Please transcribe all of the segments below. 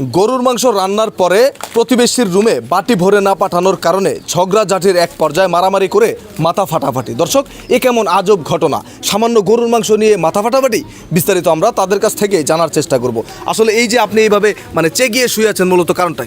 গরুর মাংস রান্নার পরে প্রতিবেশীর রুমে বাটি ভরে না পাঠানোর কারণে ঝগড়া জাটির এক পর্যায়ে মারামারি করে মাথা ফাটাফাটি। দর্শক, এ কেমন আজব ঘটনা? সামান্য গরুর মাংস নিয়ে মাথা ফাটাফাটি? বিস্তারিত আমরা তাদের কাছ থেকে জানার চেষ্টা করব। আসলে এই যে আপনি এইভাবে মানে চেগিয়ে শুয়ে আছেন মূলত কারণটা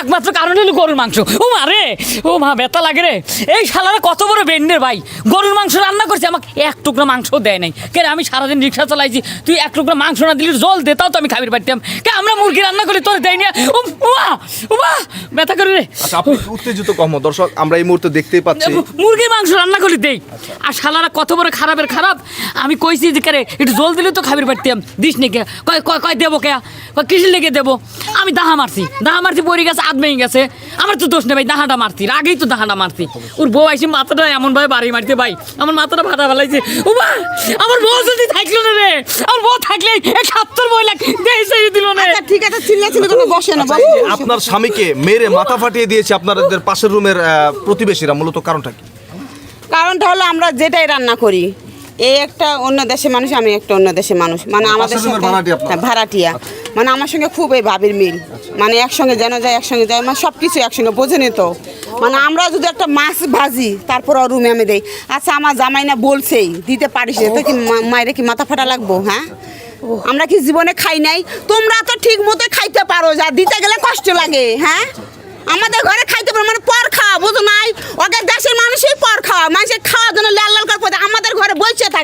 একমাত্র কারণ হলো গরুর মাংস। ও মা রে ও মা ব্যথা লাগে রে। এই শালারা কত বড় বেন্ডের ভাই। গরুর মাংস রান্না করছে আমাকে এক টুকরা মাংস দেয় নাই। কেন আমি সারাদিন রিক্সা চালাইছি তুই এক টুকরা মাংস না দিলি জল দেতাও তো আমি খাবির পারতাম। কে আমরা মুরগি রান্না করি তোর দেয় না। ও মা ও মা ব্যথা করে রে। আচ্ছা আপনি উত্তেজিত কম দর্শক আমরা এই মুহূর্তে দেখতেই পাচ্ছি। মুরগির মাংস রান্না করি দেই। আর শালারা কত বড় খারাপের খারাপ। আমি কইছি যে কেরে একটু জল দিলে তো খাবির পারতাম। দিস নি কে কয় কয় দেবো কে? কয় কিসের লেগে দেবো? আমি দাহা মারছি দাহা মারছি পড়ে গেছে আদ ভেঙে গেছে। আমার তো দোষ নেই ভাই দাহাটা মারছি আগেই তো দাহাটা মারছি ওর বউ আইসি মাথাটা এমন ভাবে বাড়ি মারতে ভাই আমার মাথাটা ফাটা ফেলাইছে। ও মা আমার বউ যদি থাকল না রে। আমার বউ থাকলে এক সাত্তর মহিলা দেয় সেই দিল না আচ্ছা ঠিক আছে চিল্লা চিল্লা তুমি বসে না আচ্ছা, আপনার স্বামীকে মেরে মাথা ফাটিয়ে দিয়েছে আপনাদের পাশের রুমের প্রতিবেশীরা মূলত কারণটা কি? কারণটা হলো আমরা যেটাই রান্না করি এই একটা অন্য দেশের মানুষ আমি একটা অন্য দেশের মানুষ। মানে আমাদের পাশের সাথে- ভাড়াটিয়া। ভাড়াটিয়া মানে আমার সঙ্গে খুব এই ভাবির মিল। মানে একসঙ্গে যেন যায় একসঙ্গে যায় মানে সব কিছু একসঙ্গে বোঝেনি তো? মানে আমরা যদি একটা মাছ ভাজি তারপর রুমে আমি দেই। আচ্ছা আমার জামাই না বলছেই দিতে পারিস তো কি মায়ের কি মাথা ফাটা লাগবো হ্যাঁ? আমরা কি জীবনে খাই নাই? তোমরা তো ঠিক মতো খাইতে পারো যা দিতে গেলে কষ্ট লাগে হ্যাঁ? আমাদের ঘরে খাইতে পারো মানে পর খাওয়া বুঝো নাই? ওদের দেশের মানুষই পর খাওয়া মানুষের খাওয়ার জন্য লাল লাল করে পড়ে। আমাদের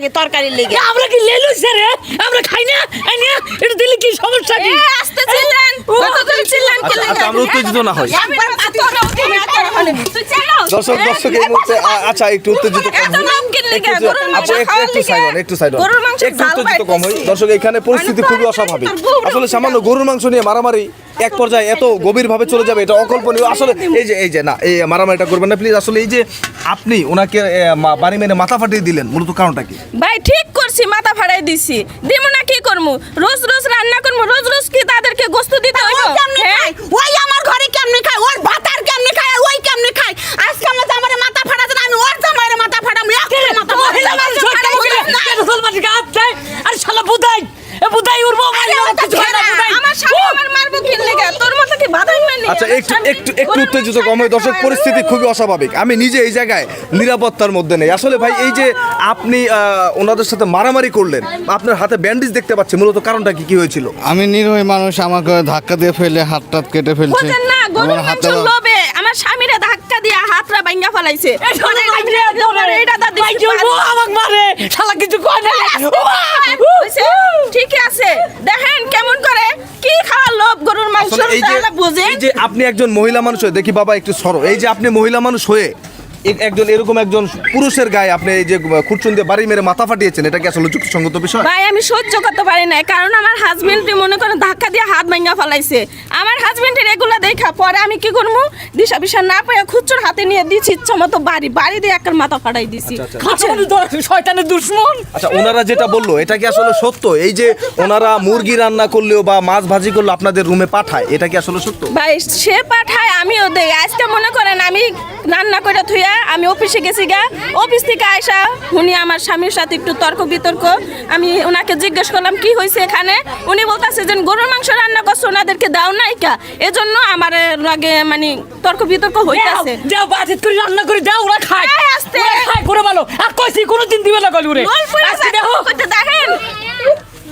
বইছে তরকারির লেগে। আমরা কি লেলু রে আমরা খাই না? খাই না এটা দিলে কি সমস্যা কি? এ, আস্তে চিল্লেন। কত করে চিল্লেন আচ্ছা, আচ্ছা, আমরা উত্তেজিত না হই। দর্শক দর্শক এই মুহূর্তে আচ্ছা একটু উত্তেজিত কম একটু মাংস একটু- খাওয়ার একটু লিগে? একটু side গরুর মাংস একটু উত্তেজিত কম হই। পাইতেছি। দর্শক এখানে পরিস্থিতি খুবই অস্বাভাবিক। আসলে সামান্য গরুর মাংস নিয়ে মারামারি এক পর্যায়ে এত গভীর ভাবে চলে যাবে এটা অকল্পনীয়। আসলে এই যে এই যে না এই মারামারিটা করবেন না প্লিজ আসলে এই যে আপনি ওনাকে বাড়ি মেরে মাথা ফাটিয়ে দিলেন মূলত কারণটা কি? ভাই ঠিক করছি মাথা ফাড়াই দিছি। দিমু না কি করমু? রোজ রোজ রান্না করমু রোজ রোজ কি তাদেরকে গোস্ত দিতে হইব? ওই হ্যাঁ? খায়? ওই আমার ঘরে কেমনে খায়? ওর ভাতার কেমনে খায়? আর ওই কেমনে খায়? আজকে আমার জামাইরে মাথা ফাটাতে না আমি ওর জামাইরে মাথা ফাটাম এক মাথা মহিলা মানুষ কেন মুসলমানকে হাত দেয়? শালা বুদাই এ বুদাই উড়বো মারি আরে আমার কিছু হয় না, ছেড়া, বুদাই। আমার স্বামী আমার মারবো কি লেগে তোর মতো কি বাধাই মানে আচ্ছা একটু একটু একটু উত্তেজিত কম হয়। দর্শক পরিস্থিতি খুবই অস্বাভাবিক। আমি নিজে এই জায়গায় নিরাপত্তার মধ্যে নেই। আসলে ভাই এই যে আপনি ওনাদের সাথে মারামারি করলেন আপনার হাতে ব্যান্ডেজ দেখতে পাচ্ছি। মূলত কারণটা কি কি হয়েছিল? আমি নিরীহ মানুষ আমাকে ধাক্কা দিয়ে ফেলে হাত টাত কেটে ফেলছে। গরুর মাংস আমার স্বামীরে ধাক্কা দিয়ে হাতরা ভাঙ্গা ফেলাইছে। এটা দেও না রে। এটা দা ভাই জ্বলবো, আমাকে মারে। শালা কিছু কয় না। ও মা! হইছে? ঠিক আছে দেখেন কেমন করে কি খাওয়ার লোভ গরুর মাংস আসলে এই যে আপনি একজন মহিলা মানুষ হয়ে, দেখি বাবা একটু সরো। এই যে আপনি মহিলা মানুষ হয়ে একজন এরকম একজন পুরুষের গায়ে আপনি এই যে খুঁটচুন দিয়ে বাড়ি মেরে মাথা ফাটিয়েছেন এটা কি আসলে যুক্তিসঙ্গত বিষয়? ভাই আমি সহ্য করতে পারি না কারণ আমার হাজবেন্ড মনে করেন ধাক্কা দিয়ে হাত ভাঙ্গা ফেলাইছে। আমার হাজবেন্ডের এগুলো দেখা পরে আমি কি করব দিশা বিশা না পেয়ে খুচুর হাতে নিয়ে দিচ্ছি ইচ্ছা মতো বাড়ি বাড়ি দিয়ে একটা মাথা ফাটাই দিছি। খাসা মানুষ শয়তানের দুশ্মন। আচ্ছা ওনারা যেটা বলল এটা কি আসলে সত্য? এই যে ওনারা মুরগি রান্না করলেও বা মাছ ভাজি করলেও আপনাদের রুমে পাঠায় এটা কি আসলে সত্য? ভাই সে পাঠায় আমিও দেই। আজকে মনে করেন আমি রান্না করে থুইয়া আমি অফিসে গেছি গা অফিস থেকে আইসা উনি আমার স্বামীর সাথে একটু তর্ক বিতর্ক আমি ওনাকে জিজ্ঞেস করলাম কি হয়েছে এখানে উনি বলতেছে যে গরুর মাংস রান্না করছে ওনাদেরকে দাও নাই কা এজন্য আমার লাগে মানে তর্ক বিতর্ক হইতাছে দাও, বাজেট করে রান্না করে দাও, ওরা খায়। আস্তে। খায়, করে ভালো। আর কইছি, কোনোদিন দিবে না গলুরে। দেখেন